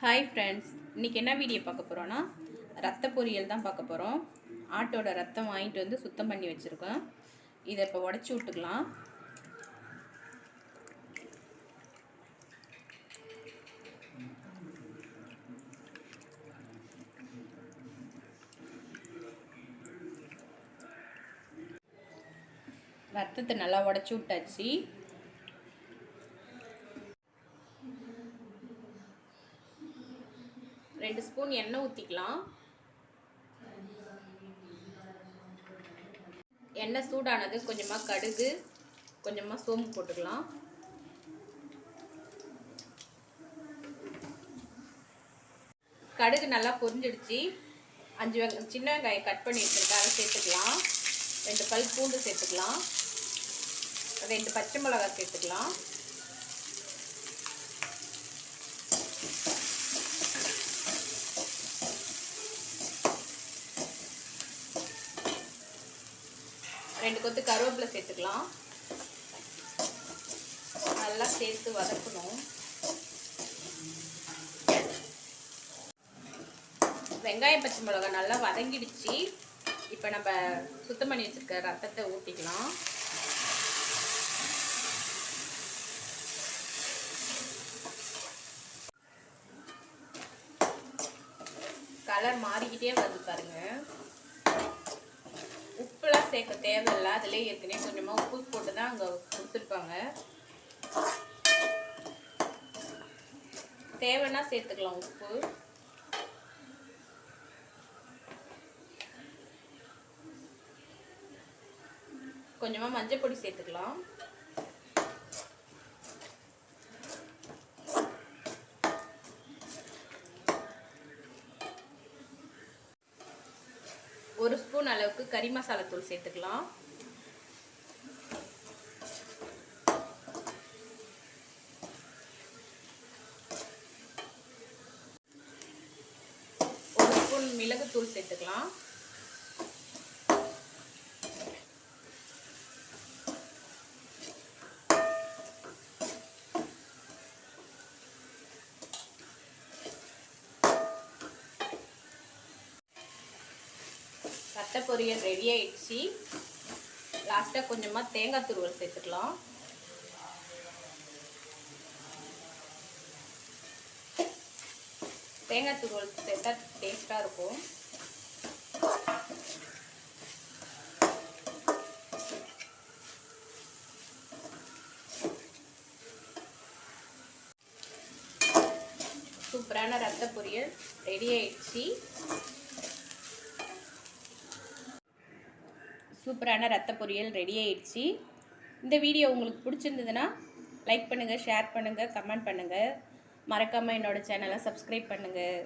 Hi friends இன்றைக்கி என்ன video பார்க்க போகிறோன்னா ரத்த பொரியல் தான் பார்க்க போகிறோம் ஆட்டோட ரத்தம் வாங்கிட்டு வந்து சுத்தம் பண்ணி வச்சுருக்கோம். இதை இப்போ உடச்சி விட்டுக்கலாம். ரத்தத்தை நல்லா உடச்சி விட்டாச்சு. ரெண்டு ஸ்பூன் எண்ணெய் ஊற்றிக்கலாம் எண்ணெய் சூடானது கொஞ்சமாக கடுகு கொஞ்சமாக சோம்பு போட்டுக்கலாம். கடுகு நல்லா பொரிஞ்சிடுச்சு. அஞ்சு வெங்க சின்ன வெங்காயம் கட் பண்ணி வச்சுருக்கேன் அதை சேர்த்துக்கலாம். ரெண்டு பல் பூண்டு சேர்த்துக்கலாம். ரெண்டு பச்சை மிளகாய் சேர்த்துக்கலாம். ரெண்டு கொத்து கருவேப்பிலை சேர்த்துக்கலாம். நல்லா சேர்த்து வதக்கணும். வெங்காயம் பச்சை மிளகாய் நல்லா வதங்கிடுச்சு. இப்போ நம்ம சுத்தம் பண்ணி வச்சுருக்க ரத்தத்தை ஊற்றிக்கலாம் கலர் மாறிக்கிட்டே வருது பாருங்க. உப்புல சேர்க்க தேவையில்லை. அதிலே ஏற்கனவே கொஞ்சமாக உப்பு போட்டு தான் அங்கே கொடுத்துருப்பாங்க. தேவைன்னா சேர்த்துக்கலாம் உப்பு. கொஞ்சமாக மஞ்சள் பொடி சேர்த்துக்கலாம். ஒரு ஸ்பூன் அளவுக்கு கறி மசாலா தூள் சேர்த்துக்கலாம். ஒரு ஸ்பூன் மிளகுத்தூள் சேர்த்துக்கலாம். ரத்த பொரியல் ரெடி ஆயிடுச்சு லாஸ்ட்டாக கொஞ்சமாக தேங்காய் துருவல் சேர்த்துக்கலாம். தேங்காய் துருவல் சேர்த்தா டேஸ்ட்டாக இருக்கும். சூப்பரான ரத்த பொரியல் ரெடி ஆயிடுச்சு. சூப்பரான ரத்த பொரியல் ரெடி ஆயிடுச்சு. இந்த வீடியோ உங்களுக்கு பிடிச்சிருந்ததுன்னா லைக் பண்ணுங்கள் ஷேர் பண்ணுங்கள் கமெண்ட் பண்ணுங்கள் மறக்காமல் என்னோடய சேனலை சப்ஸ்கிரைப் பண்ணுங்கள்